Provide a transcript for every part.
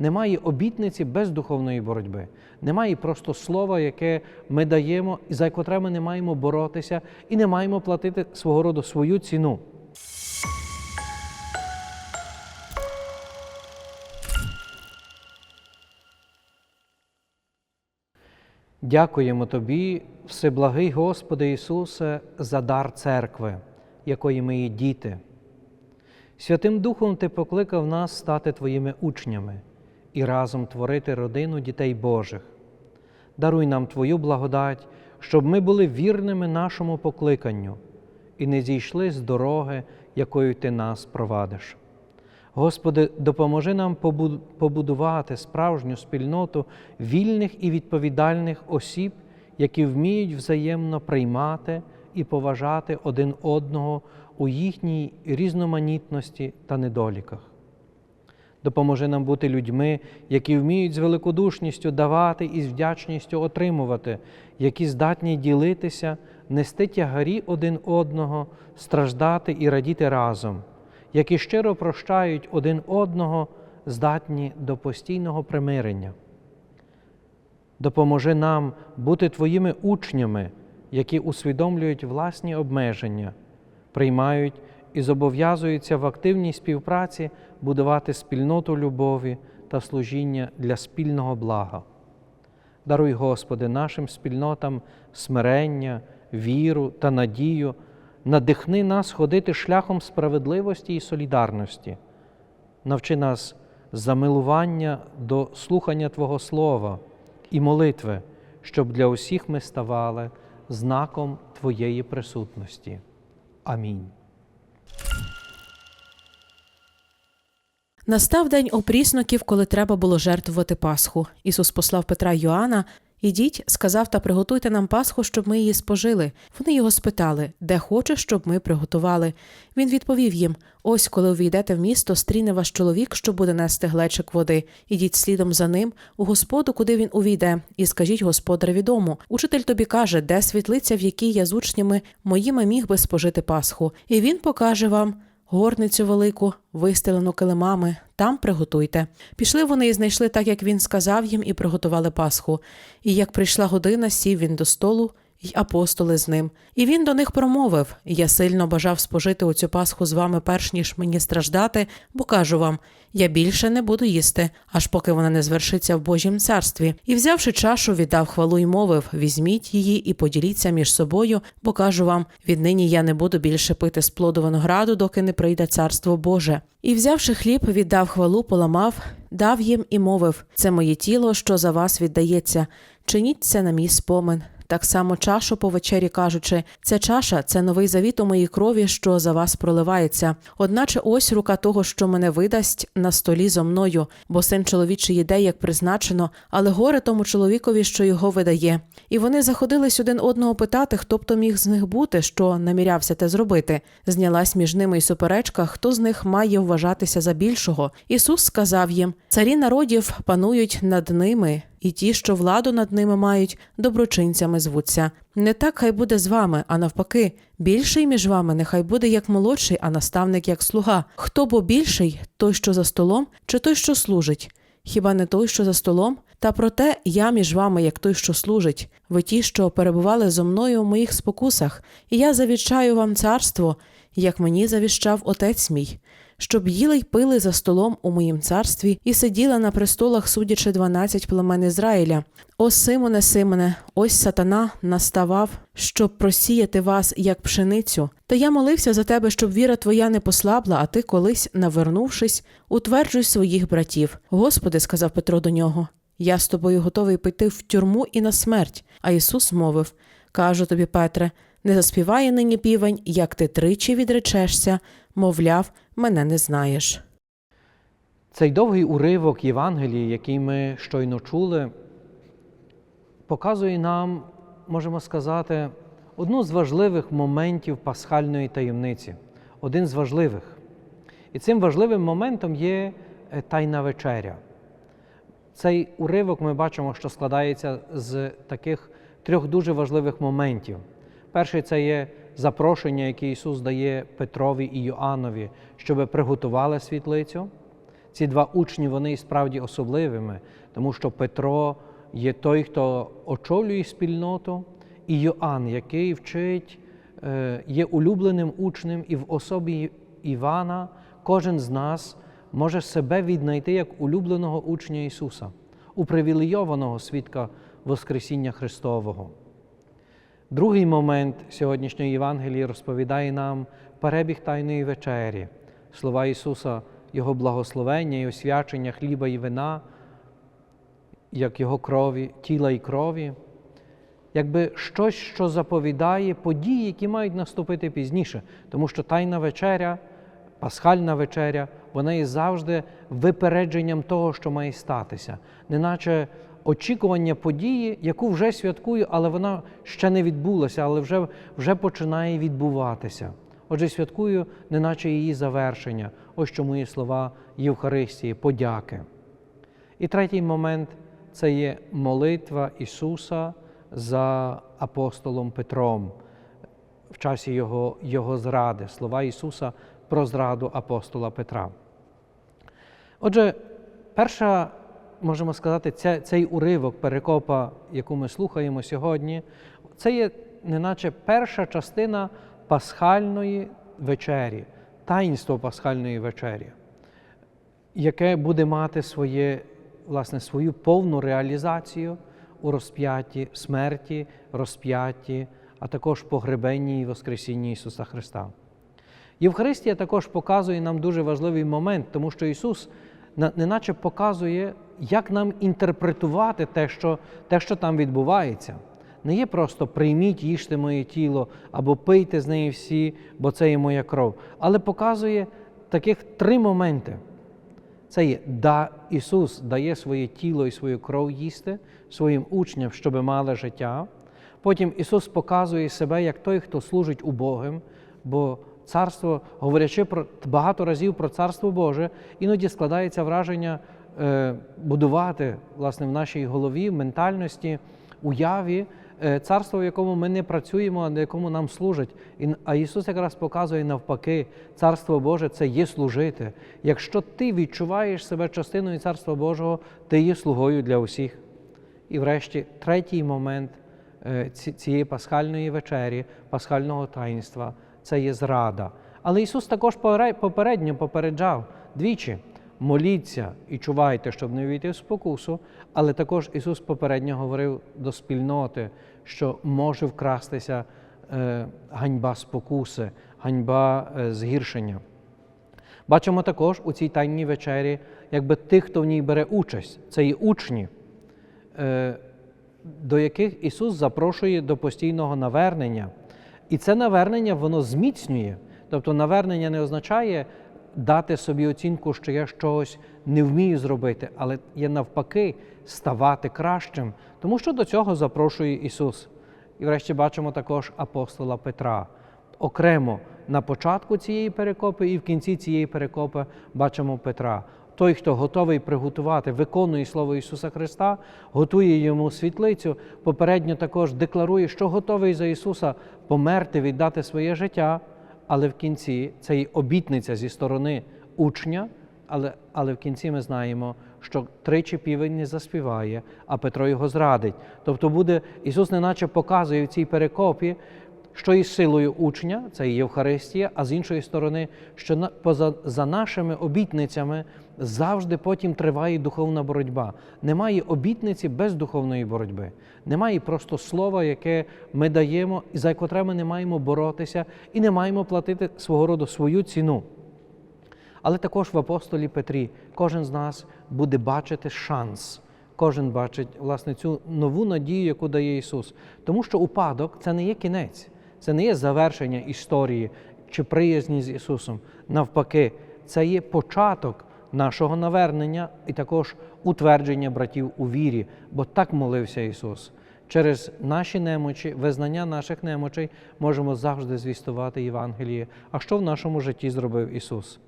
немає обітниці без духовної боротьби. Немає просто слова, яке ми даємо, і за котре ми не маємо боротися і не маємо платити свого роду свою ціну. Дякуємо Тобі, Всеблагий Господи Ісусе, за дар церкви, якої ми є діти. Святим Духом Ти покликав нас стати Твоїми учнями і разом творити родину дітей Божих. Даруй нам Твою благодать, щоб ми були вірними нашому покликанню і не зійшли з дороги, якою Ти нас провадиш. Господи, допоможи нам побудувати справжню спільноту вільних і відповідальних осіб, які вміють взаємно приймати і поважати один одного у їхній різноманітності та недоліках. Допоможи нам бути людьми, які вміють з великодушністю давати і з вдячністю отримувати, які здатні ділитися, нести тягарі один одного, страждати і радіти разом, які щиро прощають один одного, здатні до постійного примирення. Допоможи нам бути Твоїми учнями, які усвідомлюють власні обмеження, приймають і зобов'язуються в активній співпраці будувати спільноту любові та служіння для спільного блага. Даруй, Господи, нашим спільнотам смирення, віру та надію, надихни нас ходити шляхом справедливості і солідарності. Навчи нас замилування до слухання Твого Слова і молитви, щоб для усіх ми ставали знаком Твоєї присутності. Амінь. Настав день опрісноків, коли треба було жертвувати Пасху. Ісус послав Петра Йоанна. Ідіть, сказав та приготуйте нам Пасху, щоб ми її спожили. Вони його спитали, де хочеш, щоб ми приготували. Він відповів їм: Ось, коли увійдете в місто, стріне ваш чоловік, що буде нести глечик води. Ідіть слідом за ним у господу, куди він увійде, і скажіть господареві дому. Учитель тобі каже, де світлиця, в якій я з учнями моїми міг би спожити Пасху. І він покаже вам горницю велику, вистелену килимами, там приготуйте. Пішли вони і знайшли так, як він сказав їм, і приготували Пасху. І як прийшла година, сів він до столу, й апостоли з ним. І він до них промовив: Я сильно бажав спожити оцю Пасху з вами, перш ніж мені страждати, бо кажу вам: я більше не буду їсти, аж поки вона не звершиться в Божім царстві. І взявши чашу, віддав хвалу й мовив: Візьміть її і поділіться між собою, бо кажу вам: віднині я не буду більше пити з плоду винограду, доки не прийде царство Боже. І взявши хліб, віддав хвалу, поламав, дав їм і мовив: Це моє тіло, що за вас віддається. Чиніть це на мій спомин. Так само чашу по вечері кажучи, ця чаша це новий завіт у моїй крові, що за вас проливається. Одначе ось рука того, що мене видасть, на столі зо мною, бо син чоловічий їде, як призначено, але горе тому чоловікові, що його видає. І вони заходились один одного питати, хто б то міг з них бути, що намірявся те зробити. Знялась між ними й суперечка, хто з них має вважатися за більшого. Ісус сказав їм: царі народів панують над ними. І ті, що владу над ними мають, доброчинцями звуться. Не так хай буде з вами, а навпаки, більший між вами нехай буде як молодший, а наставник як слуга. Хто бо більший, той, що за столом, чи той, що служить? Хіба не той, що за столом? Та проте я між вами, як той, що служить, ви ті, що перебували зо мною в моїх спокусах, і я завіщаю вам царство, як мені завіщав отець мій щоб їли й пили за столом у моїм царстві і сиділа на престолах, судячи дванадцять племен Ізраїля. О Симоне, Симоне, ось сатана наставав, щоб просіяти вас як пшеницю. Та я молився за тебе, щоб віра твоя не послабла, а ти колись, навернувшись, утверджуй своїх братів. Господи, сказав Петро до нього. Я з тобою готовий піти в тюрму і на смерть. А Ісус мовив: Кажу тобі, Петре, не заспіває нині півень, як ти тричі відречешся, мовляв, мене не знаєш. Цей довгий уривок Євангелії, який ми щойно чули, показує нам, можемо сказати, одну з важливих моментів пасхальної таємниці, один з важливих. І цим важливим моментом є е, Тайна вечеря. Цей уривок ми бачимо, що складається з таких трьох дуже важливих моментів. Перший це є запрошення, яке Ісус дає Петрові і Йоаннові, щоб приготували світлицю. Ці два учні вони справді особливими, тому що Петро є той, хто очолює спільноту, і Йоанн, який вчить, е, є улюбленим учнем, і в особі Івана кожен з нас може себе віднайти як улюбленого учня Ісуса, упривілейованого свідка Воскресіння Христового. Другий момент сьогоднішньої Євангелії розповідає нам перебіг Тайної вечері, слова Ісуса, Його благословення і освячення хліба і вина, як Його крові, тіла і крові, якби щось, що заповідає події, які мають наступити пізніше, тому що Тайна вечеря, пасхальна вечеря, вона є завжди випередженням того, що має статися, неначе очікування події, яку вже святкую, але вона ще не відбулася, але вже, вже починає відбуватися. Отже, святкую, неначе її завершення. Ось чому є слова Євхаристії, подяки. І третій момент це є молитва Ісуса за апостолом Петром в часі Його, Його зради, слова Ісуса про зраду апостола Петра. Отже, перша, можемо сказати, ця, цей уривок перекопа, яку ми слухаємо сьогодні, це є неначе перша частина пасхальної вечері, таїнство пасхальної вечері, яке буде мати своє, власне, свою повну реалізацію у розп'ятті смерті, розп'ятті, а також погребенні і Воскресінні Ісуса Христа. Євхаристія також показує нам дуже важливий момент, тому що Ісус неначе показує, як нам інтерпретувати те, що, те, що там відбувається. Не є просто прийміть, їжте моє тіло або пийте з неї всі, бо це є моя кров. Але показує таких три моменти. Це є да, Ісус дає своє тіло і свою кров їсти своїм учням, щоб мали життя. Потім Ісус показує себе як той, хто служить убогим, бо царство, говорячи про багато разів про царство Боже, іноді складається враження е, будувати власне в нашій голові, ментальності, уяві е, царство, в якому ми не працюємо, а на якому нам служать. А Ісус якраз показує навпаки, царство Боже це є служити. Якщо ти відчуваєш себе частиною царства Божого, ти є слугою для усіх. І врешті третій момент е, цієї пасхальної вечері, пасхального таїнства це є зрада. Але Ісус також попередньо попереджав двічі: моліться і чувайте, щоб не війти в спокусу. Але також Ісус попередньо говорив до спільноти, що може вкрастися е, ганьба спокуси, ганьба е, згіршення. Бачимо також у цій тайній вечері, якби тих, хто в ній бере участь, це і учні, е, до яких Ісус запрошує до постійного навернення. І це навернення воно зміцнює. Тобто навернення не означає дати собі оцінку, що я щось не вмію зробити, але є навпаки ставати кращим, тому що до цього запрошує Ісус. І врешті бачимо також апостола Петра. Окремо на початку цієї перекопи і в кінці цієї перекопи бачимо Петра. Той, хто готовий приготувати, виконує Слово Ісуса Христа, готує йому світлицю, попередньо також декларує, що готовий за Ісуса померти, віддати своє життя, але в кінці це й обітниця зі сторони учня, але, але в кінці ми знаємо, що тричі півень не заспіває, а Петро його зрадить. Тобто буде Ісус, неначе показує в цій перекопі, що із силою учня, це і Євхаристія, а з іншої сторони, що поза, за нашими обітницями завжди потім триває духовна боротьба. Немає обітниці без духовної боротьби. Немає просто слова, яке ми даємо, і за котре ми не маємо боротися і не маємо платити свого роду свою ціну. Але також в апостолі Петрі кожен з нас буде бачити шанс. Кожен бачить власне цю нову надію, яку дає Ісус. Тому що упадок це не є кінець, це не є завершення історії чи приязні з Ісусом. Навпаки, це є початок нашого навернення і також утвердження братів у вірі, бо так молився Ісус. Через наші немочі, визнання наших немочей можемо завжди звістувати Євангеліє. А що в нашому житті зробив Ісус?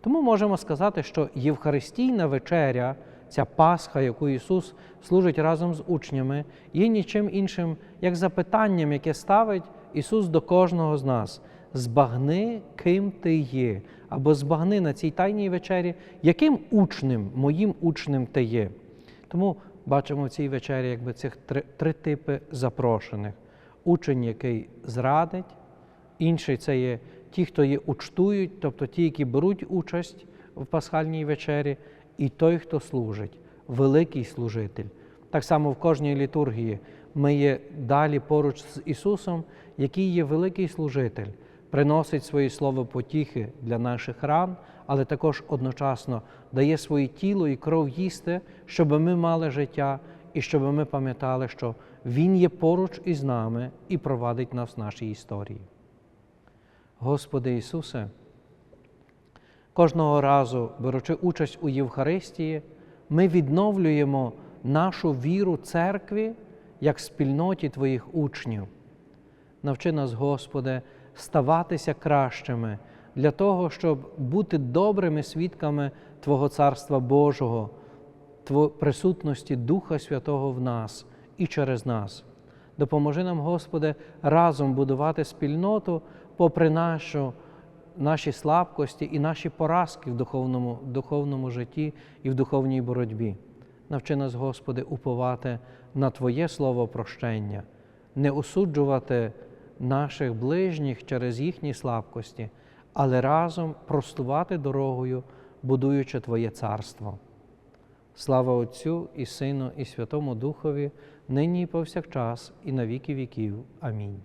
Тому можемо сказати, що Євхаристійна вечеря, ця Пасха, яку Ісус служить разом з учнями, є нічим іншим, як запитанням, яке ставить Ісус до кожного з нас. Збагни, ким ти є, або збагни на цій тайній вечері, яким учнем, моїм учнем ти є. Тому бачимо в цій вечері якби цих три, три типи запрошених: учень, який зрадить, інший це є ті, хто є учтують, тобто ті, які беруть участь в пасхальній вечері, і той, хто служить, великий служитель. Так само в кожній літургії ми є далі поруч з Ісусом, який є великий служитель, приносить свої слово потіхи для наших ран, але також одночасно дає своє тіло і кров їсти, щоб ми мали життя і щоб ми пам'ятали, що Він є поруч із нами і провадить нас в нашій історії. Господи Ісусе, кожного разу, беручи участь у Євхаристії, ми відновлюємо нашу віру церкві як спільноті Твоїх учнів. Навчи нас, Господи, ставатися кращими для того, щоб бути добрими свідками Твого Царства Божого, присутності Духа Святого в нас і через нас. Допоможи нам, Господи, разом будувати спільноту попри нашу, наші слабкості і наші поразки в духовному, духовному житті і в духовній боротьбі. Навчи нас, Господи, уповати на Твоє слово прощення, не осуджувати наших ближніх через їхні слабкості, але разом простувати дорогою, будуючи Твоє царство. Слава Отцю і Сину, і Святому Духові, нині і повсякчас, і на віки віків. Амінь.